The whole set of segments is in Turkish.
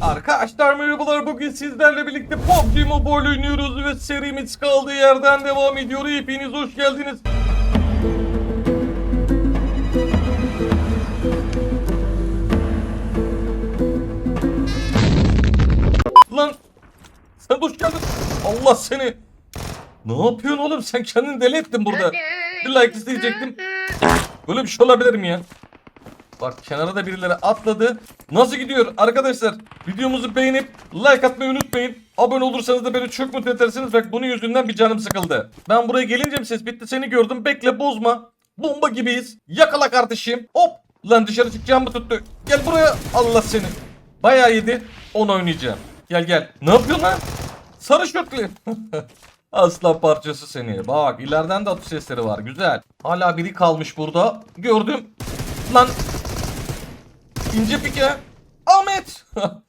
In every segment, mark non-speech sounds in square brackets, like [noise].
Arkadaşlar merhabalar bugün sizlerle birlikte PUBG Mobile oynuyoruz ve serimiz kaldığı yerden devam ediyor. Hepiniz hoş geldiniz. Lan sen hoş geldin. Allah seni. Ne yapıyorsun oğlum sen kendini deli ettin burada. Bir like isteyecektim. Böyle bir şey olabilir mi ya? Bak kenara da birileri atladı. Nasıl gidiyor arkadaşlar? Videomuzu beğenip like atmayı unutmayın. Abone olursanız da beni çok mutlu edersiniz. Bak bunun yüzünden bir canım sıkıldı. Ben buraya gelince mi ses bitti seni gördüm. Bekle bozma. Bomba gibiyiz. Yakala kardeşim. Hop. Lan dışarı çıkacağım mı tuttu? Gel buraya. Allah seni. Bayağı yedi. Onu oynayacağım. Gel gel. Ne yapıyorsun lan? Sarı şortlu. [laughs] Aslan parçası seni. Bak ileriden de atış sesleri var. Güzel. Hala biri kalmış burada. Gördüm. Lan İnce pike. Ahmet. [laughs]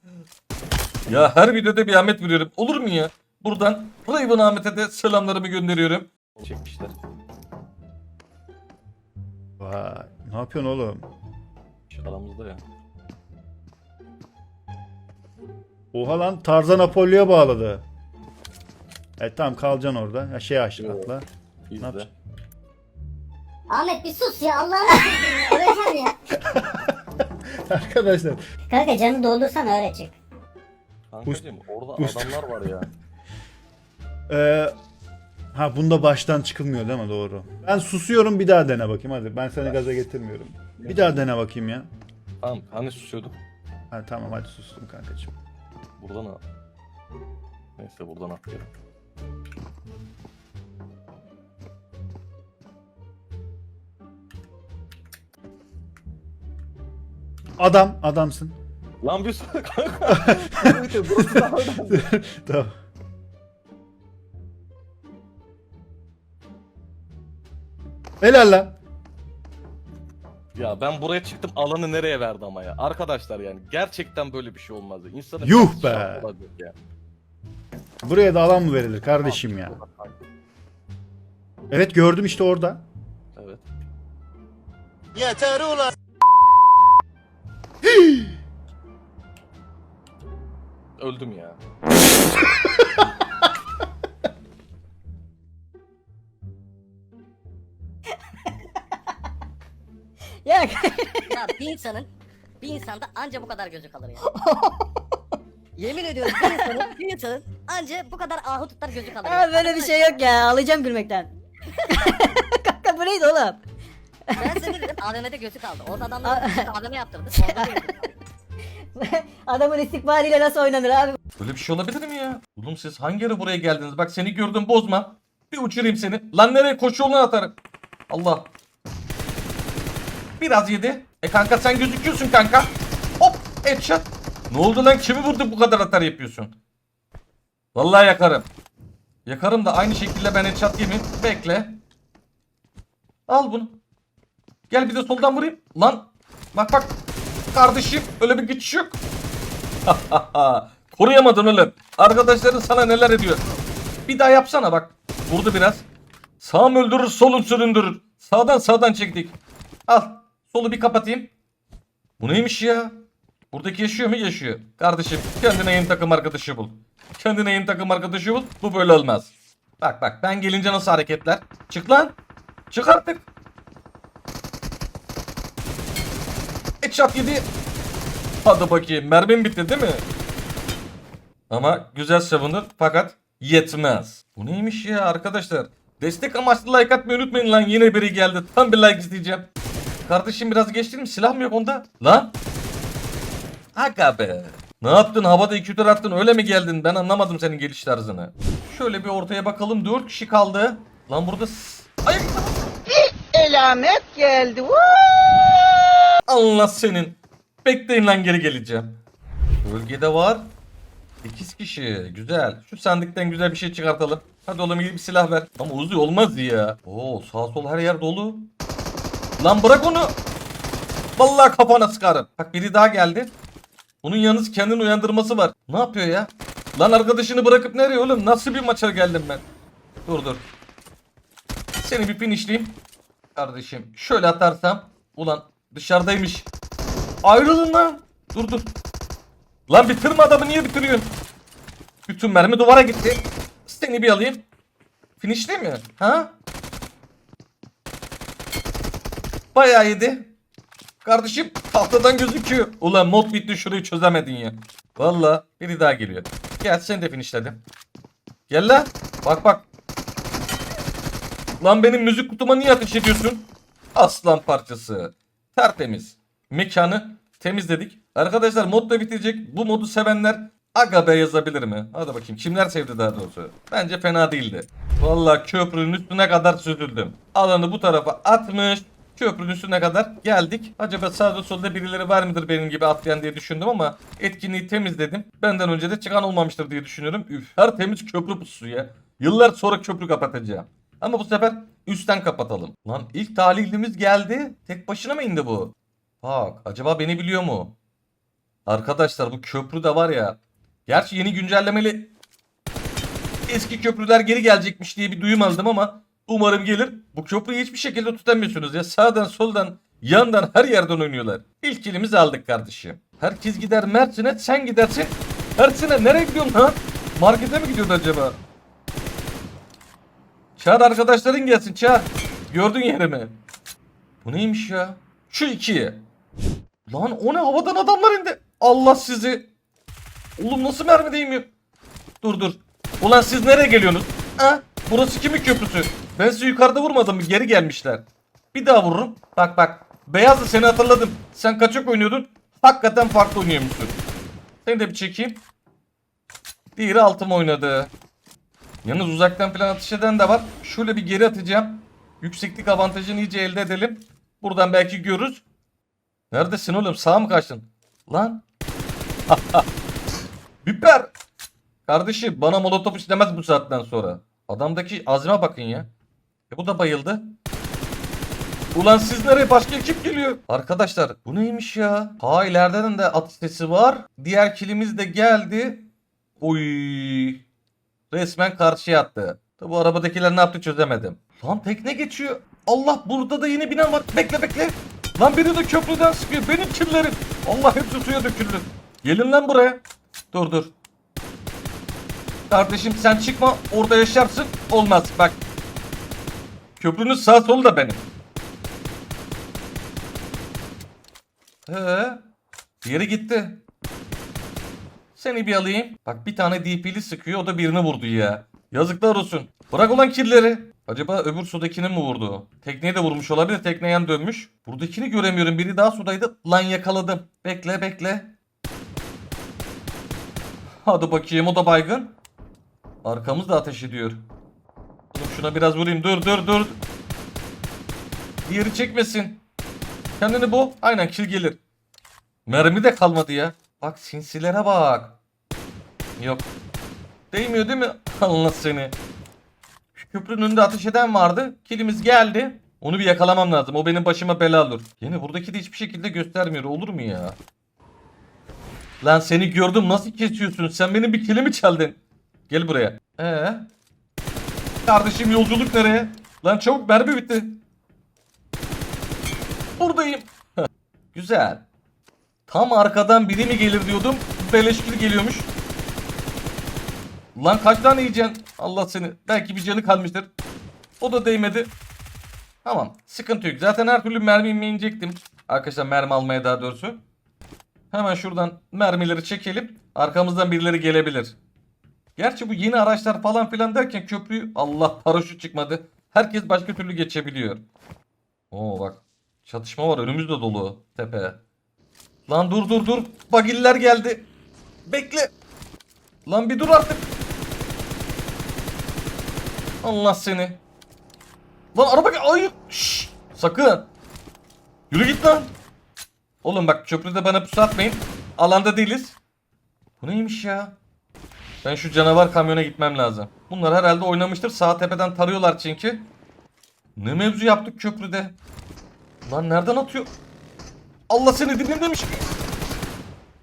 ya her videoda bir Ahmet veriyorum. Olur mu ya? Buradan Raven Ahmet'e de selamlarımı gönderiyorum. Çekmişler. Vay, ne yapıyorsun oğlum? Şu aramızda ya. Oha lan Tarzan Apollo'ya bağladı. E tamam kalacaksın orada. Ya şey açtık atla. De. yapacaksın? Ahmet bir sus ya Allah'ını öğreteceğim ya. [laughs] [laughs] Arkadaşlar. Kanka canını doldursan öyle çık. Kankacığım orada Usta. adamlar var ya. [laughs] Ee, ha bunda baştan çıkılmıyor değil mi? Doğru. Ben susuyorum bir daha dene bakayım hadi. Ben seni gaza getirmiyorum. Bir daha dene bakayım ya. Tamam hani susuyordum. Ha, tamam hadi sustum kankacığım. Buradan al. Neyse buradan atlayalım. Adam, adamsın. Lan bir sus [laughs] kanka. Burası daha önemli. tamam. Helal lan. Ya ben buraya çıktım alanı nereye verdi ama ya. Arkadaşlar yani gerçekten böyle bir şey olmazdı. İnsanın Yuh be. ya. Buraya da alan mı verilir kardeşim ya? Evet gördüm işte orada. Evet. Öldüm ya. Ya Ya bir insanın bir insanda anca bu kadar gözü kalır ya. [laughs] Yemin ediyorum bir insanın, bir insanın anca bu kadar ahu tutar gözü kalır. ya. Aa, böyle bir şey yok ya. Ağlayacağım gülmekten. [laughs] Kanka bu neydi oğlum? Ben [laughs] seni dedim AVM'de gözü kaldı. Orada adamlar AVM yaptırdı. Orada gözü kaldı. Adamın istikbaliyle nasıl oynanır abi? Böyle bir şey olabilir mi ya? Oğlum siz hangi ara buraya geldiniz? Bak seni gördüm bozma. Bir uçurayım seni. Lan nereye koşu yoluna atarım. Allah. Biraz yedi. E kanka sen gözüküyorsun kanka. Hop headshot. Ne oldu lan kimi vurdu bu kadar atar yapıyorsun? Vallahi yakarım. Yakarım da aynı şekilde ben headshot yemeyeyim. Bekle. Al bunu. Gel bir de soldan vurayım. Lan bak bak. Kardeşim öyle bir geçiş yok. [laughs] Koruyamadın oğlum. Arkadaşların sana neler ediyor. Bir daha yapsana bak. Vurdu biraz. Sağım öldürür, solum süründürür. Sağdan sağdan çektik. Al. Solu bir kapatayım. Bu neymiş ya? Buradaki yaşıyor mu? Yaşıyor. Kardeşim kendine yeni takım arkadaşı bul. Kendine yeni takım arkadaşı bul. Bu böyle olmaz. Bak bak ben gelince nasıl hareketler. Çık lan. Çık artık. Headshot yedi. Hadi bakayım. Mermim bitti değil mi? Ama güzel savunur fakat yetmez. Bu neymiş ya arkadaşlar? Destek amaçlı like atmayı unutmayın lan. Yine biri geldi. Tam bir like isteyeceğim. Kardeşim biraz geçtin mi? Silah mı yok onda? Lan. Aga be. Ne yaptın? Havada iki tur attın. Öyle mi geldin? Ben anlamadım senin geliş tarzını. Şöyle bir ortaya bakalım. Dört kişi kaldı. Lan burada... s- Ay! Elamet geldi. Allah senin. Bekleyin lan geri geleceğim. Bölgede var. 8 kişi. Güzel. Şu sandıktan güzel bir şey çıkartalım. Hadi oğlum gidip bir silah ver. Ama Uzi olmaz ya. Oo sağ sol her yer dolu. Lan bırak onu. Vallahi kafana sıkarım. Bak biri daha geldi. Onun yalnız kendini uyandırması var. Ne yapıyor ya? Lan arkadaşını bırakıp nereye oğlum? Nasıl bir maça geldim ben? Dur dur. Seni bir finişleyeyim. Kardeşim şöyle atarsam. Ulan dışarıdaymış. Ayrılın lan. Dur dur. Lan bitirme adamı niye bitiriyorsun? Bütün mermi duvara gitti. Seni bir alayım. Finişli mi? Ha? Bayağı yedi. Kardeşim tahtadan gözüküyor. Ulan mod bitti şurayı çözemedin ya. Valla biri daha geliyor. Gel seni de finişledim. Gel lan. Bak bak. Lan benim müzik kutuma niye ateş ediyorsun? Aslan parçası. Tertemiz. Mekanı temizledik. Arkadaşlar mod da bitecek. Bu modu sevenler Aga be yazabilir mi? Hadi bakayım. Kimler sevdi daha doğrusu? Bence fena değildi. Vallahi köprünün üstüne kadar süzüldüm. Alanı bu tarafa atmış. Köprünün üstüne kadar geldik. Acaba sağda solda birileri var mıdır benim gibi atlayan diye düşündüm ama etkinliği temizledim. Benden önce de çıkan olmamıştır diye düşünüyorum. Üf, her temiz köprü pusu ya. Yıllar sonra köprü kapatacağım. Ama bu sefer üstten kapatalım. Lan ilk talihlimiz geldi. Tek başına mı indi bu? Bak acaba beni biliyor mu? Arkadaşlar bu köprü de var ya. Gerçi yeni güncellemeli eski köprüler geri gelecekmiş diye bir duyum aldım ama umarım gelir. Bu köprüyü hiçbir şekilde tutamıyorsunuz ya. Sağdan soldan yandan her yerden oynuyorlar. İlk kilimizi aldık kardeşim. Herkes gider Mersin'e sen gidersin. Mersin'e nereye gidiyorsun ha? Markete mi gidiyorsun acaba? Çağır arkadaşların gelsin çağır. Gördün yerimi. Bu neymiş ya? Şu iki. Lan o ne havadan adamlar indi. Allah sizi. Oğlum nasıl mermi değmiyor? Dur dur. Ulan siz nereye geliyorsunuz? Ha? Burası kimin köprüsü? Ben sizi yukarıda vurmadım mı? Geri gelmişler. Bir daha vururum. Bak bak. Beyazlı seni hatırladım. Sen kaçak oynuyordun. Hakikaten farklı oynuyormuşsun. Seni de bir çekeyim. Diğeri altım oynadı. Yalnız uzaktan plan atış eden de var. Şöyle bir geri atacağım. Yükseklik avantajını iyice elde edelim. Buradan belki görürüz. Neredesin oğlum? Sağa mı kaçtın? Lan. [laughs] Biber. Kardeşim bana molotof istemez bu saatten sonra. Adamdaki azme bakın ya. E bu da bayıldı. Ulan siz nereye? Başka ekip geliyor. Arkadaşlar bu neymiş ya? Ha ileriden de atış sesi var. Diğer kilimiz de geldi. Oy. Resmen karşıya attı. Tabi bu arabadakiler ne yaptı çözemedim. Lan tekne geçiyor. Allah burada da yeni binen var. Bekle bekle. Lan biri de köprüden sıkıyor. Benim kimlerim. Allah hepsi suya döküldü. Gelin lan buraya. Dur dur. Kardeşim sen çıkma. Orada yaşarsın. Olmaz bak. Köprünün sağ solu da benim. Ee, diğeri gitti. Seni bir alayım. Bak bir tane DP'li sıkıyor o da birini vurdu ya. Yazıklar olsun. Bırak olan killeri. Acaba öbür sudakini mi vurdu? Tekneyi de vurmuş olabilir. Tekne yan dönmüş. Buradakini göremiyorum. Biri daha sudaydı. Lan yakaladım. Bekle bekle. Hadi bakayım o da baygın. Arkamız da ateş ediyor. Oğlum şuna biraz vurayım. Dur dur dur. Diğeri çekmesin. Kendini bu. Aynen kill gelir. Mermi de kalmadı ya. Bak sinsilere bak. Yok. Değmiyor değil mi? Allah seni. Şu köprünün önünde ateş eden vardı. Kilimiz geldi. Onu bir yakalamam lazım. O benim başıma bela olur. Yine buradaki de hiçbir şekilde göstermiyor. Olur mu ya? Lan seni gördüm nasıl kesiyorsun? Sen benim bir kilimi çaldın. Gel buraya. Ee? Kardeşim yolculuk nereye? Lan çabuk mermi bitti. Buradayım. Güzel. Tam arkadan biri mi gelir diyordum. Beleşkil geliyormuş. Lan kaç tane yiyeceksin? Allah seni. Belki bir canı kalmıştır. O da değmedi. Tamam. Sıkıntı yok. Zaten her türlü mermi inmeyecektim. Arkadaşlar mermi almaya daha doğrusu. Hemen şuradan mermileri çekelim. Arkamızdan birileri gelebilir. Gerçi bu yeni araçlar falan filan derken köprüyü Allah paraşüt çıkmadı. Herkes başka türlü geçebiliyor. Oo bak. Çatışma var önümüzde dolu tepe. Lan dur dur dur. Bagiller geldi. Bekle. Lan bir dur artık. Allah seni. Lan araba gel. Ay. Şşş. Sakın. Yürü git lan. Oğlum bak köprüde bana pusu atmayın. Alanda değiliz. Bu neymiş ya? Ben şu canavar kamyona gitmem lazım. Bunlar herhalde oynamıştır. Sağ tepeden tarıyorlar çünkü. Ne mevzu yaptık köprüde? Lan nereden atıyor? Allah seni dinle demiş.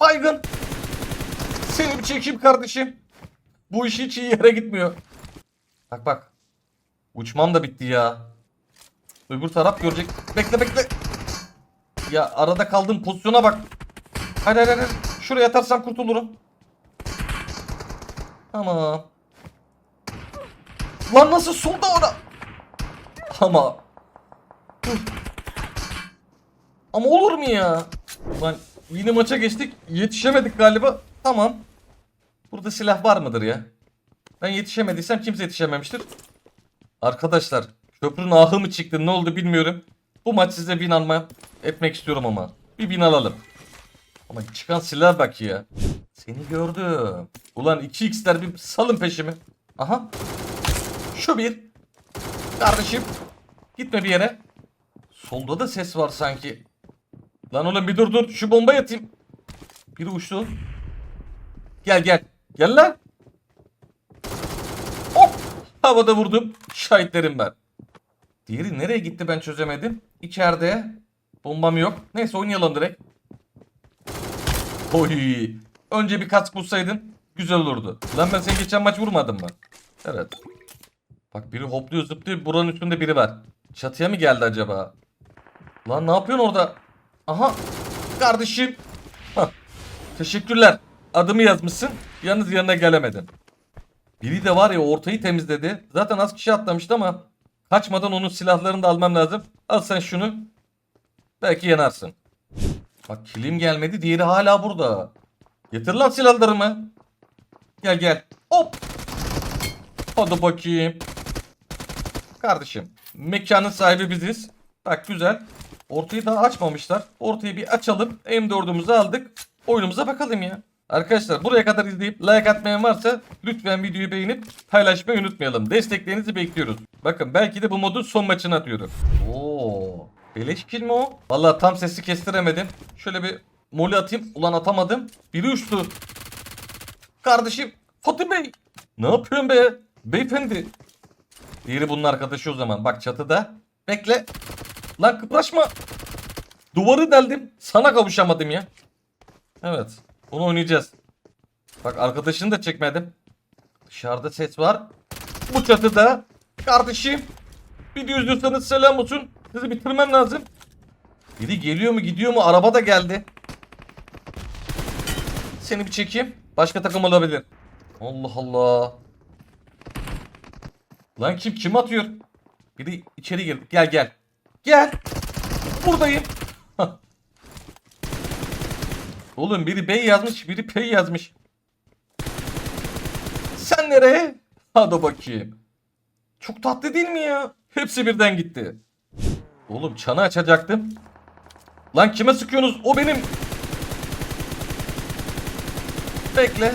Baygın. Seni bir çekeyim kardeşim. Bu iş hiç iyi yere gitmiyor. Bak bak. Uçmam da bitti ya. Öbür taraf görecek. Bekle bekle. Ya arada kaldığım pozisyona bak. Hadi hadi hadi. Şuraya atarsam kurtulurum. Tamam. Lan nasıl solda ona? Ama. Ama olur mu ya? Lan yine maça geçtik. Yetişemedik galiba. Tamam. Burada silah var mıdır ya? Ben yetişemediysem kimse yetişememiştir. Arkadaşlar köprünün ahı mı çıktı ne oldu bilmiyorum. Bu maç size bin alma etmek istiyorum ama. Bir bin alalım. Ama çıkan silah bak ya. Seni gördüm. Ulan 2x'ler bir salın peşimi. Aha. Şu bir. Kardeşim. Gitme bir yere. Solda da ses var sanki. Lan oğlum bir dur dur. Şu bombayı atayım. Biri uçtu. Gel gel. Gel lan. Havada vurdum. Şahitlerim ben. Diğeri nereye gitti ben çözemedim. İçeride. Bombam yok. Neyse oynayalım direkt. Oy. Önce bir kask bulsaydın güzel olurdu. Lan ben seni geçen maç vurmadım mı? Evet. Bak biri hopluyor zıplıyor. Buranın üstünde biri var. Çatıya mı geldi acaba? Lan ne yapıyorsun orada? Aha. Kardeşim. Hah. Teşekkürler. Adımı yazmışsın. Yalnız yanına gelemedim. Biri de var ya ortayı temizledi. Zaten az kişi atlamıştı ama kaçmadan onun silahlarını da almam lazım. Al sen şunu. Belki yanarsın. Bak kilim gelmedi. Diğeri hala burada. Getir lan silahlarımı. Gel gel. Hop. Hadi bakayım. Kardeşim. Mekanın sahibi biziz. Bak güzel. Ortayı daha açmamışlar. Ortayı bir açalım. M4'ümüzü aldık. Oyunumuza bakalım ya. Arkadaşlar buraya kadar izleyip like atmayan varsa lütfen videoyu beğenip paylaşmayı unutmayalım. Desteklerinizi bekliyoruz. Bakın belki de bu modun son maçını atıyorum. Oo. Beleş kill mi o? Vallahi tam sesi kestiremedim. Şöyle bir moli atayım. Ulan atamadım. Biri uçtu. Kardeşim Fatih Bey. Ne yapıyorsun be? Beyefendi. Diğeri bunun arkadaşı o zaman. Bak çatıda. Bekle. Lan kıpraşma. Duvarı deldim. Sana kavuşamadım ya. Evet. Bunu oynayacağız. Bak arkadaşını da çekmedim. Dışarıda ses var. Bu çatıda. Kardeşim. Video izliyorsanız selam olsun. Sizi bitirmem lazım. Biri geliyor mu gidiyor mu? Araba da geldi. Seni bir çekeyim. Başka takım olabilir. Allah Allah. Lan kim kim atıyor? Biri içeri girdi. Gel gel. Gel. Buradayım. Hah. Oğlum biri bey yazmış, biri pey yazmış. Sen nereye? Hadi bakayım. Çok tatlı değil mi ya? Hepsi birden gitti. Oğlum çanı açacaktım. Lan kime sıkıyorsunuz? O benim. Bekle.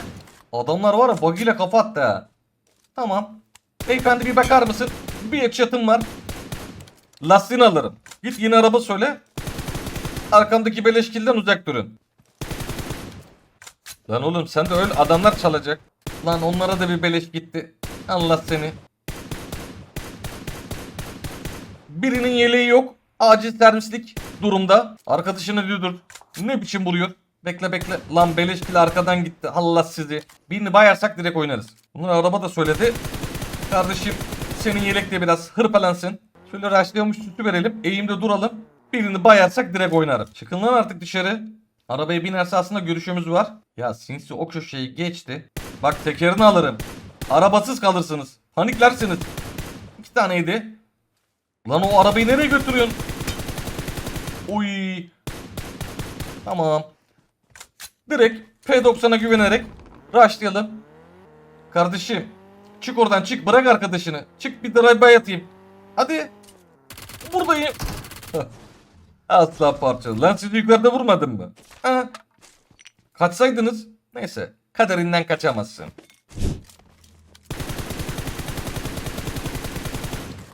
Adamlar var ya buggy ile kafa attı ha. Tamam. Beyefendi bir bakar mısın? Bir headshot'ım var. Lastiğini alırım. Git yine araba söyle. Arkamdaki beleşkilden uzak durun. Lan oğlum sen de öyle adamlar çalacak. Lan onlara da bir beleş gitti. Allah seni. Birinin yeleği yok. Acil servislik durumda. Arkadaşını düdür. Ne biçim buluyor? Bekle bekle. Lan beleşkili arkadan gitti. Allah sizi. Birini bayarsak direkt oynarız. Bunun araba da söyledi. Kardeşim senin yelek de biraz hırpalansın. Şöyle raşlıyormuş sütü verelim. Eğimde duralım. Birini bayarsak direkt oynarım. Çıkın lan artık dışarı. Arabaya binerse aslında görüşümüz var. Ya sinsi o köşeyi geçti. Bak tekerini alırım. Arabasız kalırsınız. Paniklersiniz. İki taneydi. Lan o arabayı nereye götürüyorsun? Uy. Tamam. Direkt P90'a güvenerek rushlayalım. Kardeşim. Çık oradan çık bırak arkadaşını. Çık bir drive-by atayım. Hadi. Buradayım. Asla parçalı. Lan sizi yukarıda vurmadım mı? Ha? Kaçsaydınız. Neyse. Kaderinden kaçamazsın.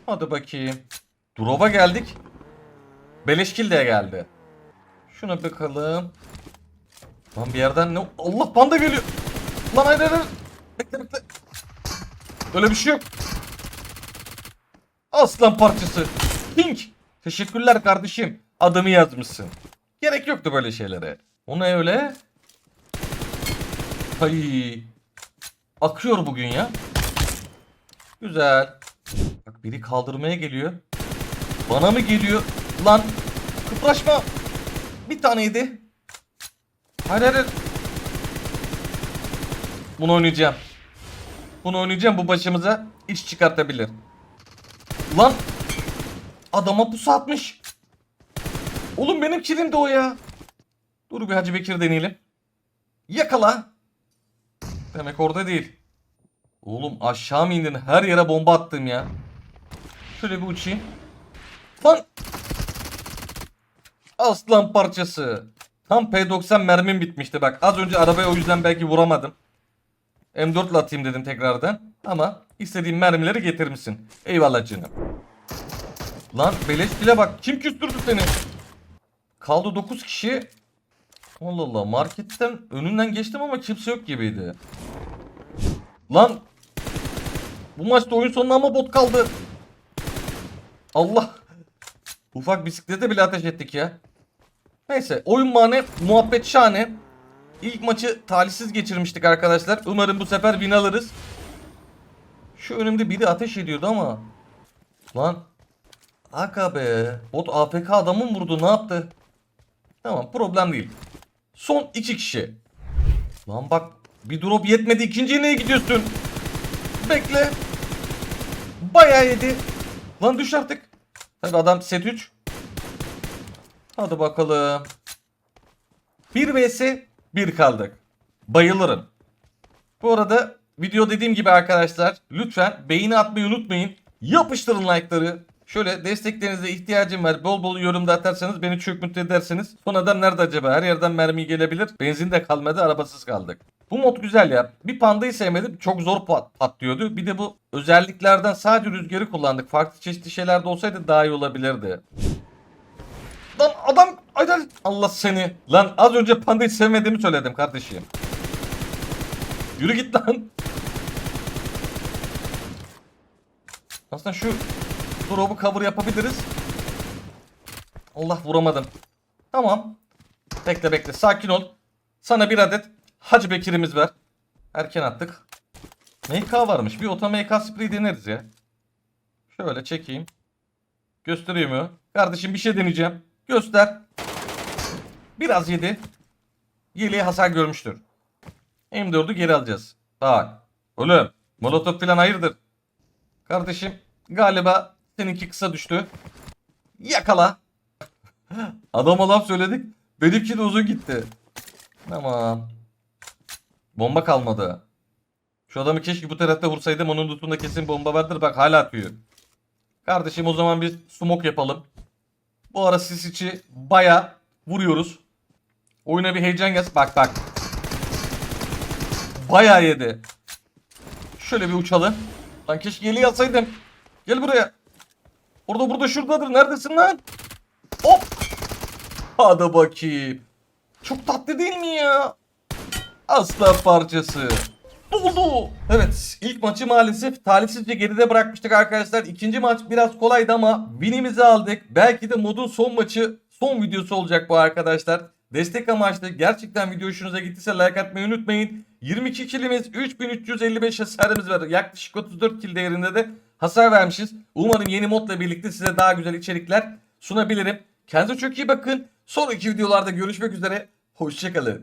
Hadi bakayım. Drop'a geldik. Beleşkil de geldi. Şuna bakalım. Lan bir yerden ne? Allah panda geliyor. Lan hayır hayır. Bekle bekle. Öyle bir şey yok. Aslan parçası. Pink. Teşekkürler kardeşim. Adımı yazmışsın. Gerek yoktu böyle şeylere. O ne öyle? Ay. Akıyor bugün ya. Güzel. Bak biri kaldırmaya geliyor. Bana mı geliyor? Lan kıpraşma. Bir taneydi. Hayır hayır. Bunu oynayacağım. Bunu oynayacağım bu başımıza iş çıkartabilir. Lan adama pusu atmış. Oğlum benim kilim de o ya. Dur bir Hacı Bekir deneyelim. Yakala. Demek orada değil. Oğlum aşağı mı indin? Her yere bomba attım ya. Şöyle bir uçayım. Lan. Aslan parçası. Tam P90 mermim bitmişti bak. Az önce arabaya o yüzden belki vuramadım. M4 ile atayım dedim tekrardan. Ama istediğim mermileri getirmişsin. Eyvallah canım. Lan beleş bile bak. Kim küstürdü seni? Kaldı 9 kişi. Allah Allah marketten önünden geçtim ama kimse yok gibiydi. Lan. Bu maçta oyun sonuna ama bot kaldı. Allah. Ufak bisiklete bile ateş ettik ya. Neyse oyun mane muhabbet şahane. İlk maçı talihsiz geçirmiştik arkadaşlar. Umarım bu sefer win alırız. Şu önümde biri ateş ediyordu ama. Lan. Aga be. Bot AFK adamı mı vurdu ne yaptı? Tamam problem değil. Son iki kişi. Lan bak bir drop yetmedi ikinciye neye gidiyorsun? Bekle. Bayağı yedi. Lan düş artık. Tabi adam set 3. Hadi bakalım. 1 vs 1 kaldık. Bayılırım. Bu arada video dediğim gibi arkadaşlar lütfen beğeni atmayı unutmayın. Yapıştırın like'ları. Şöyle desteklerinize ihtiyacım var. Bol bol yorumda atarsanız beni çok mutlu edersiniz. Son adam nerede acaba? Her yerden mermi gelebilir. Benzin de kalmadı. Arabasız kaldık. Bu mod güzel ya. Bir pandayı sevmedim. Çok zor pat patlıyordu. Bir de bu özelliklerden sadece rüzgarı kullandık. Farklı çeşitli şeyler de olsaydı daha iyi olabilirdi. Lan adam aydan Allah seni. Lan az önce pandayı sevmediğimi söyledim kardeşim. Yürü git lan. Aslında şu drop'u cover yapabiliriz. Allah vuramadım. Tamam. Bekle bekle sakin ol. Sana bir adet Hacı Bekir'imiz ver. Erken attık. MK varmış. Bir ota MK sprey deneriz ya. Şöyle çekeyim. Gösteriyor mu? Kardeşim bir şey deneyeceğim. Göster. Biraz yedi. Yeleğe hasar görmüştür. M4'ü geri alacağız. Bak. Oğlum. Molotov falan hayırdır? Kardeşim galiba seninki kısa düştü. Yakala. Adama laf söyledik. Benimki de uzun gitti. Tamam. Bomba kalmadı. Şu adamı keşke bu tarafta vursaydım. Onun lootunda kesin bomba vardır. Bak hala atıyor. Kardeşim o zaman bir smoke yapalım. Bu ara sis içi baya vuruyoruz. Oyuna bir heyecan gel. Bak bak. Baya yedi. Şöyle bir uçalım. Lan keşke yeleği alsaydım. Gel buraya. Orada burada şuradadır. Neredesin lan? Hop. Hadi bakayım. Çok tatlı değil mi ya? Aslan parçası. Oldu. Evet ilk maçı maalesef talihsizce geride bırakmıştık arkadaşlar. İkinci maç biraz kolaydı ama winimizi aldık. Belki de modun son maçı son videosu olacak bu arkadaşlar. Destek amaçlı gerçekten video hoşunuza gittiyse like atmayı unutmayın. 22 kilimiz 3355 hasarımız var. Yaklaşık 34 kill değerinde de hasar vermişiz. Umarım yeni modla birlikte size daha güzel içerikler sunabilirim. Kendinize çok iyi bakın. Sonraki videolarda görüşmek üzere. Hoşçakalın.